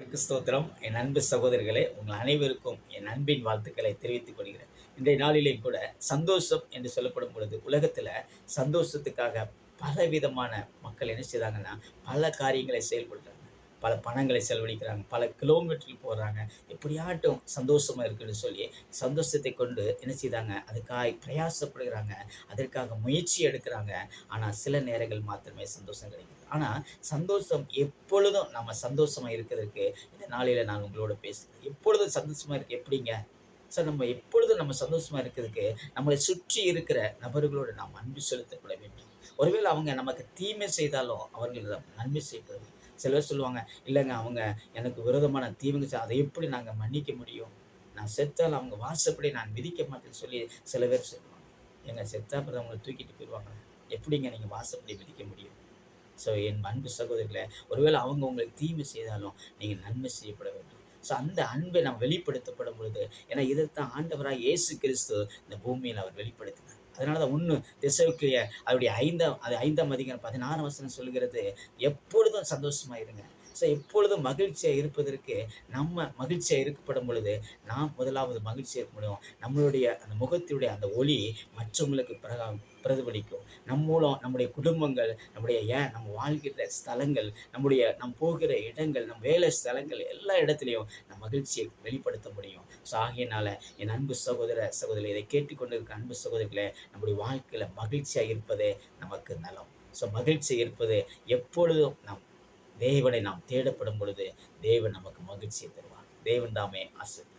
கர்த்தருக்கு ஸ்தோத்திரம். என் அன்பு சகோதரர்களே உங்கள் அனைவருக்கும் என் அன்பின் வாழ்த்துக்களை தெரிவித்துக் கொள்கிறேன். இன்றைய நாளிலே கூட சந்தோஷம் என்று சொல்லப்படும் பொழுது உலகத்தில் சந்தோஷத்துக்காக பலவிதமான மக்கள் என்ன செய்தாங்கன்னா பல காரியங்களை செயல்படுறாங்க. பல பணங்களை செலவழிக்கிறாங்க பல கிலோமீட்டருக்கு போகிறாங்க எப்படியாட்டும் சந்தோஷமாக இருக்குன்னு சொல்லி சந்தோஷத்தை கொண்டு என்ன செய்தாங்க அதுக்காக பிரயாசப்படுகிறாங்க. அதற்காக முயற்சி எடுக்கிறாங்க. ஆனால் சில நேரங்கள் மாத்திரமே சந்தோஷம் கிடைக்குது. ஆனால் சந்தோஷம் எப்பொழுதும் நம்ம சந்தோஷமாக இருக்கிறதுக்கு இந்த நாளையில் நான் உங்களோட பேசுகிறேன் எப்பொழுதும் சந்தோஷமாக இருக்கு? எப்படிங்க? சார் நம்ம எப்பொழுதும் நம்ம சந்தோஷமாக இருக்கிறதுக்கு நம்மளை சுற்றி இருக்கிற நபர்களோடு நாம் அன்பு செலுத்தப்பட வேண்டும். ஒருவேளை அவங்க நமக்கு தீமை செய்தாலும் அவர்களிடம் நன்மை சில சிலர் சொல்லுவாங்க இல்லைங்க அவங்க எனக்கு விரோதமான தீவுங்க அதை எப்படி நாங்கள் மன்னிக்க முடியும்? நான் செத்தால் அவங்க வாசப்படி நான் விதிக்க மாட்டேன்னு சொல்லி சில பேர் சொல்லுவாங்க. எங்கள் செத்தா அப்புறம் அவங்களை தூக்கிட்டு போயிடுவாங்க எப்படிங்க நீங்கள் வாசப்படி விதிக்க முடியும்? ஸோ என் அன்பு சகோதரர்களே ஒருவேளை அவங்க உங்களுக்கு தீமை செய்தாலும் நீங்கள் நன்மை செய்யப்பட வேண்டும். ஸோ அந்த அன்பை நாம் வெளிப்படுத்தப்படும் பொழுது ஏன்னா இதைத்தான் ஆண்டவராக இயேசு கிறிஸ்து இந்த பூமியில் அவர் வெளிப்படுத்தினார். அதனால தான் ஒன்று திசைக்குரிய அவருடைய ஐந்தாம் அது ஐந்தாம் அதிகாரம் பதினாறு வசனம் சொல்கிறது எப்பொழுதும் சந்தோஷமாக இருங்க ஸோ எப்பொழுது மகிழ்ச்சியாக இருப்பதற்கு நம்ம மகிழ்ச்சியாக இருக்கப்படும் பொழுது நாம் முதலாவது மகிழ்ச்சியாக இருக்க முடியும். நம்மளுடைய அந்த முகத்தினுடைய அந்த ஒளி மற்றவங்களுக்கு பிரகா பிரதிபலிக்கும். நம் மூலம் நம்முடைய குடும்பங்கள் நம்முடைய ஏன் நம்ம வாழ்கிற ஸ்தலங்கள் நம்முடைய நம் போகிற இடங்கள் நம் வேலை ஸ்தலங்கள் எல்லா இடத்துலையும் நம் மகிழ்ச்சியை வெளிப்படுத்த முடியும். ஸோ ஆகியனால என் அன்பு சகோதர சகோதரி இதை கேட்டுக்கொண்டிருக்க அன்பு சகோதரிகளை நம்முடைய வாழ்க்கையில் மகிழ்ச்சியாக இருப்பதே நமக்கு நலம். ஸோ மகிழ்ச்சி இருப்பது எப்பொழுதும் நம் தேவனை நாம் தேடப்படும் பொழுது தேவன் நமக்கு மகிழ்ச்சியை தருவார். தேவன் தாமே ஆசிரியர்